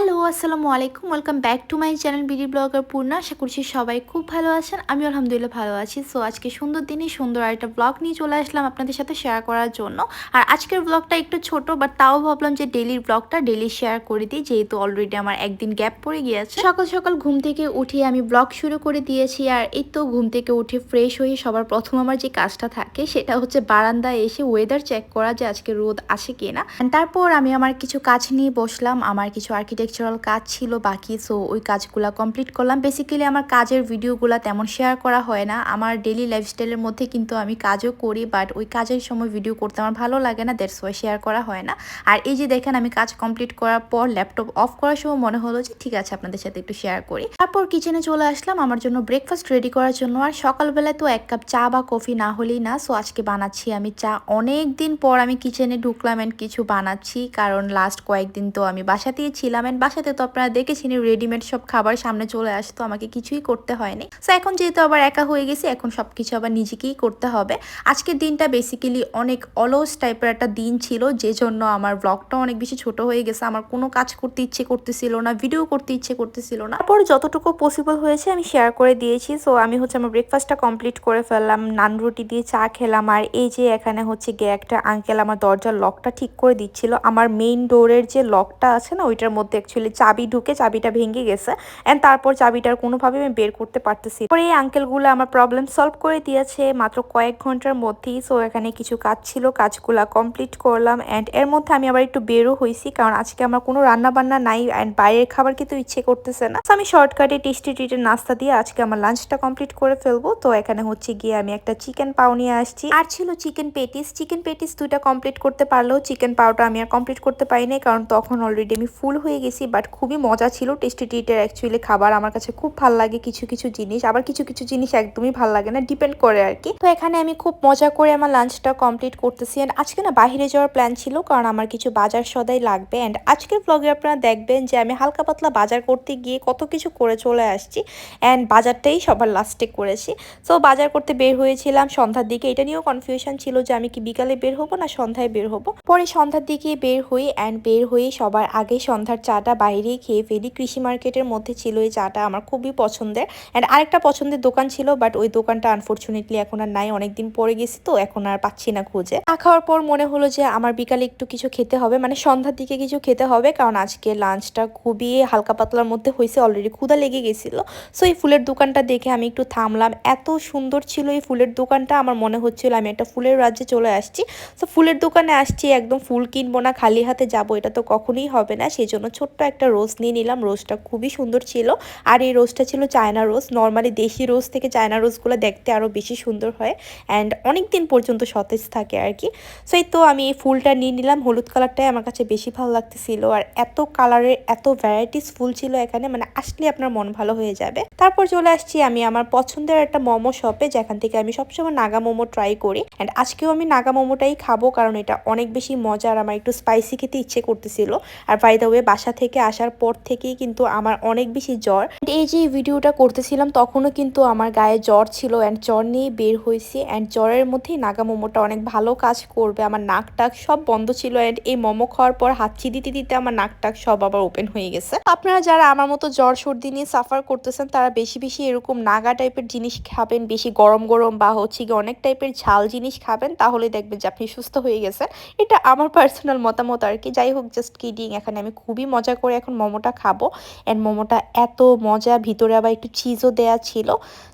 Hello. আসসালামু আলাইকুম welcome back to my channel BD blogger Purna আশা করছি সবাই খুব ভালো আছেন আমি আলহামদুলিল্লাহ ভালো আছি। সো আজকে সুন্দর দিনে সুন্দর একটা ব্লগ নিয়ে চলে আসলাম আপনাদের সাথে শেয়ার করার জন্য। আর আজকের ব্লগটা একটু ছোট বাট তাও ভাবলাম যে ডেলির ব্লগটা ডেলি শেয়ার করে দিই, যেহেতু অলরেডি আমার একদিন গ্যাপ পড়ে গিয়েছে। সকাল সকাল ঘুম থেকে উঠে আমি ব্লগ শুরু করে দিয়েছি, আর এই তো ঘুম থেকে উঠে ফ্রেশ হয়ে সবার প্রথম আমার যে কাজটা থাকে, সেটা হচ্ছে বারান্দায় এসে ওয়েদার চেক করা যে আজকে রোদ আসে কিনা। তারপর আমি আমার কিছু কাজ নিয়ে বসলাম, আমার কিছু আর্কিটেকচারাল কাজ ছিল বাকি সো ওই কাজগুলো কমপ্লিট করলাম। বেসিক্যালি আমার কাজের ভিডিওগুলো তেমন শেয়ার করা হয় না। আমার ডেলি লাইফস্টাইলের মধ্যে কিন্তু আমি কাজও করি বাট ওই কাজের সময় ভিডিও করতে আমার ভালো লাগে না দ্যাটস ওয়াই শেয়ার করা হয় না। আর এই যে দেখেন, আমি কাজ কমপ্লিট করার পর ল্যাপটপ অফ করার সময় মনে হলো যে, ঠিক আছে, আপনাদের সাথে একটু শেয়ার করি। তারপর কিচেনে চলে আসলাম, আমার জন্য ব্রেকফাস্ট রেডি করার জন্য। আর সকালবেলায় তো এক কাপ চা বা কফি না হলেই না সো আজকে বানাচ্ছি আমি চা। অনেক দিন পর আমি কিচেনে ঢুকলাম অ্যান্ড কিছু বানাচ্ছি, কারণ লাস্ট কয়েকদিন তো আমি বাসাতেই ছিলাম অ্যান্ড বাসাতে তো আপনারা দেখেছেন রেডিমেড সব খাবার সামনে চলে আসতো আমাকে কিছুই করতে হয়নি। সো এখন যেহেতু আবার একা হয়ে গেছি, এখন সব কিছু আবার নিজেকেই করতে হবে। আজকের দিনটা বেসিক্যালি অনেক অলস টাইপের একটা দিন ছিল, যে জন্য আমার ব্লগটা অনেক বেশি ছোট হয়ে গেছে। আমার কোনো কাজ করতে ইচ্ছে করতেছিল না ভিডিও করতে ইচ্ছে করতেছিল না। তারপর যতটুকু পসিবল হয়েছে আমি শেয়ার করে দিয়েছি। সো আমি হচ্ছে আমার ব্রেকফাস্টটা কমপ্লিট করে ফেললাম, নান রুটি দিয়ে চা খেলাম, আর এই যে এখানে হচ্ছে গিয়ে একটা আঙ্কেল আমার দরজার লকটা ঠিক করে দিচ্ছিল। আমার মেইন ডোরের যে লকটা আছে না, ওইটার মধ্যে অ্যাকচুয়ালি চাবি ঢুকে চাবিটা ভেঙে গেছে অ্যান্ড তারপর চাবিটার কোনোভাবে আমি বের করতে পারতেছি পরে এই আঙ্কেলগুলো আমার প্রবলেম সলভ করে দিয়েছে মাত্র কয়েক ঘণ্টার মধ্যেই। সো এখানে কিছু কাজ ছিল, কাজগুলা কমপ্লিট করলাম অ্যান্ড এর মধ্যে আমি আবার একটু বেরো হয়েছি, কারণ আজকে আমার কোনো রান্না বান্না নাই অ্যান্ড বাইরের খাবার কিন্তু ইচ্ছে করতেছে না। আমি শর্টকাটে টেস্টি টিটের নাস্তা দিয়ে আজকে আমার লাঞ্চটা কমপ্লিট করে ফেলব। তো, এখানে হচ্ছে গিয়ে আমি একটা চিকেন পাও নিয়ে আসছি। আর ছিল চিকেন পেটিস চিকেন পেটিস দুইটা কমপ্লিট করতে পারলেও চিকেন পাওটা আমি আর কমপ্লিট করতে পারিনি কারণ তখন অলরেডি আমি ফুল হয়ে গেছি বাট খুবই মজা ছিল টেস্টি টিটের অ্যাকচুয়ালি খাবার। আমার কাছে খুব ভালো লাগে কিছু কিছু জিনিস। আবার কিছু কিছু জিনিস একদমই ভালো লাগে না ডিপেন্ড করে আর কি। তো এখানে আমি খুব মজা করে আমার লাঞ্চটা কমপ্লিট করতেছি। অ্যান্ড আজকে না বাইরে যাওয়ার প্ল্যান ছিল, কারণ আমার কিছু বাজার সদাই লাগবে। অ্যান্ড আজকের ব্লগে আপনারা দেখবেন যে আমি হালকা পাতলা বাজার করতে গিয়ে কত কিছু করে চলে আসছি। অ্যান্ড বাজারটাই সবার লাস্টে করেছি। সো বাজার করতে বের হয়েছিলাম সন্ধ্যার দিকে। এটা নিয়েও কনফিউশন ছিল যে আমি কি বিকালে বের হব না সন্ধ্যায় বের হব। পরে সন্ধ্যার দিকে বের হই অ্যান্ড বের হয়ে সবার আগে সন্ধ্যার চাটা বাইরেই খেয়ে ফেলি। কৃষি মার্কেটের মধ্যে ছিল এই চাটা আমার খুবই পছন্দের। অ্যান্ড আরেকটা পছন্দের দোকান ছিল বাট ওই দোকানটা আনফর্চুনেটলি এখন আর নাই। অনেকদিন পরে গেছি তো, এখন আর পাচ্ছি না খুঁজে। চা খাওয়ার পর মনে হলো যে আমার বিকালে একটু কিছু খেতে হবে মানে সন্ধ্যার দিকে কিছু খেতে হবে, কারণ আজকে লাঞ্চটা খুবই হালকা পাতলার মধ্যে হয়েছে অলরেডি ক্ষুদা লেগে গেছিল। সো এই ফুলের দোকানটা দেখে আমি একটু থামলাম। এত সুন্দর ছিল এই ফুলের দোকানটা, আমার মনে হচ্ছিল আমি একটা ফুলের রাজ্যে চলে আসছি। সো ফুলের দোকানে আসছি, একদম ফুল কিনবো না, খালি হাতে যাব, এটা তো কখনোই হবে না সেই জন্য ছোট্ট একটা রোজ নিয়ে নিলাম। রোজটা খুবই সুন্দর ছিল। আর এই রোজটা ছিল চায়না রোজ নর্মালি দেশি রোজ থেকে চায়না রোজগুলো দেখতে আরও বেশি সুন্দর হয়। অ্যান্ড অনেক দিন পর্যন্ত সতেজ থাকে আর কি। সো এই তো আমি এই ফুলটা নিয়ে নিলাম। হলুদ কালারটাই আমার কাছে বেশি ভালো লাগতেছিল। আর এত কালারের এত ভ্যারাইটিস ফুল ছিল এখানে মানে আসলে আপনার মন ভালো হয়ে যাবে। তারপর চলে আসছি আমি আমার পছন্দের একটা মোমো শপে যেখান থেকে আমি সবসময় নাগা মোমো ট্রাই করি। অ্যান্ড আজকেও আমি নাগা মোমোটাই খাব, কারণ এটা অনেক বেশি মজা আর আমার একটু স্পাইসি খেতে ইচ্ছে করতেছিল। আর বাই দ্য ওয়ে বাসা থেকে আসার পর থেকেই কিন্তু আমার অনেক বেশি জ্বর। এই যে ভিডিওটা করতেছিলাম, তখনও কিন্তু আমার গায়ে জ্বর ছিল অ্যান্ড জ্বর নিয়ে বের হয়েছি। অ্যান্ড জ্বরের মধ্যেই নাগা মোমোটা অনেক ভালো কাজ করবে, আমার নাক টাক সব বন্ধ ছিল অ্যান্ড এই মোমো খাওয়ার পর হাঁচি দিতে দিতে আমার নাক টাক সব আবার ওপেন হয়ে গেছে। আপনারা যারা আমার মতো জ্বর সর্দি নিয়ে সাফার করতেছেন, তারা বেশি বেশি এরকম নাগা টাইপের জিনিস খাবেন, বেশি গরম গরম বা হচ্ছে কি অনেক টাইপের ঝাল জিনিস খাবেন, তাহলে দেখবেন যে আপনি সুস্থ হয়ে গেছেন। এটা আমার পার্সোনাল মতামত আর কি। যাই হোক জাস্ট কিডিং এখানে আমি খুবই মজা করে এখন মোমোটা খাব। অ্যান্ড মোমোটা এত মজা, ভিতরে আবার একটু চিজও দেয়া ছিল।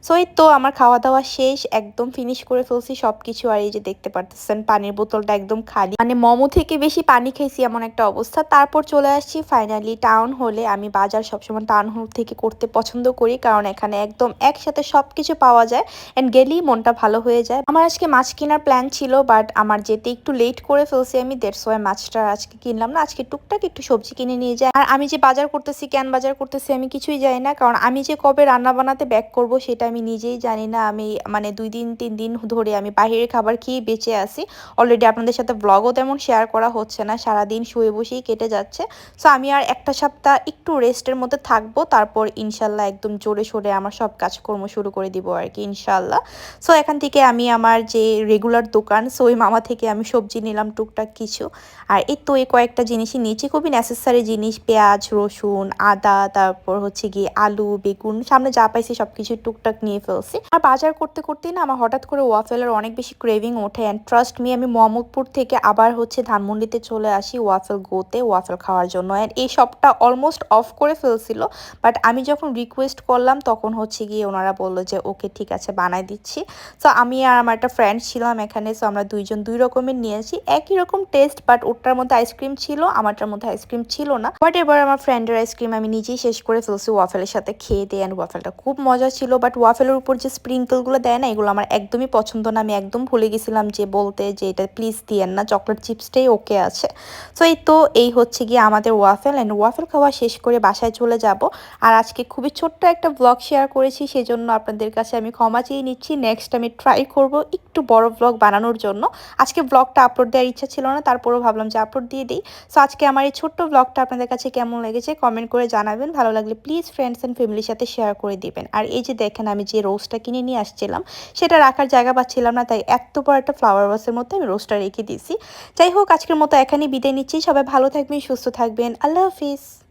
সো এই তো আমার খাওয়া দাওয়া শেষ, একদম ফিনিশ করে ফেলছি সব কিছু আর এই যে দেখতে পারতেছেন, পানির বোতলটা একদম খালি। মানে মোমো থেকে বেশি পানি খাইছি এমন একটা অবস্থা। তারপর চলে আসছি ফাইনালি টাউন হলে আমি বাজার সবসময় টাউন হল থেকে করতে পছন্দ করি, কারণ এখানে একদম একসাথে সব কিছু পাওয়া যায়। অ্যান্ড গেলেই মনটা ভালো হয়ে যায়। আমার আজকে মাছ কেনার প্ল্যান ছিল বাট আমার যেতে একটু লেট করে ফেলছি আমি। দেড় ওয়াই মাছটা আজকে কিনলাম না। আজকে টুকটাক একটু সবজি কিনে নিয়ে যাই। আর আমি যে বাজার করতেছি, কেন বাজার করতেছি আমি কিছুই জানি না। কারণ আমি যে কবে রান্না বানাতে ব্যাক করব সেটা আমি নিজেই জানি না। আমি মানে দুই দিন, তিন দিন ধরে আমি বাহিরের খাবার খেয়ে বেঁচে আসি অলরেডি আপনাদের সাথে ব্লগও তেমন শেয়ার করা হচ্ছে না। সারাদিন শুয়ে বসেই কেটে যাচ্ছে। সো আমি আর একটা সপ্তাহ একটু রেস্টের মধ্যে থাকব। তারপর ইনশাল্লাহ একদম জোরে সোরে আমার সব কাজকর্ম শুরু করে দিব আর কি, ইনশাল্লাহ। সো এখান থেকে আমি আমার যে রেগুলার দোকান সো ওই মামা থেকে আমি সবজি নিলাম টুকটাক কিছু। আর এই তো এই কয়েকটা জিনিসই নিয়েছি। খুবই নেসেসারি জিনিস পেঁয়াজ, রসুন, আদা, তারপর হচ্ছে গিয়ে আলু, বেগুন, সামনে যা পাইছি সব কিছু টুকটাক নিয়ে ফেলছি। আর বাজার করতে করতেই না আমার হঠাৎ করে ওয়াফেলের অনেক বেশি ক্রেভিং ওঠে অ্যান্ড ট্রাস্ট মি আমি মোহাম্মদপুর থেকে আবার হচ্ছে ধানমন্ডিতে চলে আসি ওয়াফেল গোতে, ওয়াফেল খাওয়ার জন্য অ্যান্ড এই শপটা অলমোস্ট অফ করে ফেলছিল। বাট আমি যখন রিকোয়েস্ট করলাম, তখন হচ্ছে গিয়ে ওনারা বলল যে, ওকে, ঠিক আছে, বানাই দিচ্ছি। সো আমি আর আমার একটা ফ্রেন্ড ছিলাম এখানে সো আমরা দুইজন দুই রকমের নিয়েছি একই রকম টেস্ট বাট ওটার মধ্যে আইসক্রিম ছিল, আমারটার মধ্যে আইসক্রিম ছিল না। বাট এবার আমার ফ্রেন্ডের আইসক্রিম আমি নিজেই শেষ করে ফেলছি ওয়াফেলের সাথে খেয়ে দিয়ে অ্যান্ড ওয়াফেলটা খুব মজা ছিল বাট ওয়াফেলের উপর যে স্প্রিঙ্কেলগুলো দেয় না, এগুলো আমার একদমই পছন্দ না। আমি একদম ভুলে গেছিলাম যে বলতে যে এটা প্লিজ দিয়েন না চকলেট চিপসটাই ওকে আছে। সো এই তো, এই হচ্ছে গিয়ে আমাদের ওয়াফেল অ্যান্ড ওয়াফেল খাওয়া শেষ করে বাসায় চলে যাব। আর আজকে খুবই ছোট্ট একটা ব্লগ শেয়ার করেছি, সেজন্য আপনাদের কাছে আমি ক্ষমা চেয়ে নিচ্ছি। নেক্সট আমি ট্রাই করব একটু বড় ব্লগ বানানোর জন্য। আজকে ব্লগটা আপলোড দেওয়ার ইচ্ছা ছিল না, তারপরেও ভাবলাম যে আপলোড দিয়ে দিই। সো আজকে আমার এই ছোট্ট ব্লগটা আপনাদের কাছে কেমন লেগেছে কমেন্ট করে জানাবেন। ভালো লাগলে প্লিজ ফ্রেন্ডস অ্যান্ড ফ্যামিলির সাথে শেয়ার করে দিবেন। আর এই যে দেখেন আমি যে রোজটা কিনে নিয়ে আসছিলাম, সেটা রাখার জায়গা পাচ্ছিলাম না, তাই এত বড় একটা ফ্লাওয়ার বাসের মধ্যে আমি রোজটা রেখে দিয়েছি। যাই হোক, আজকের মতো এখানেই বিদায় নিচ্ছি। সবাই ভালো থাকবেন, সুস্থ থাকবেন। আল্লাহ হাফিজ।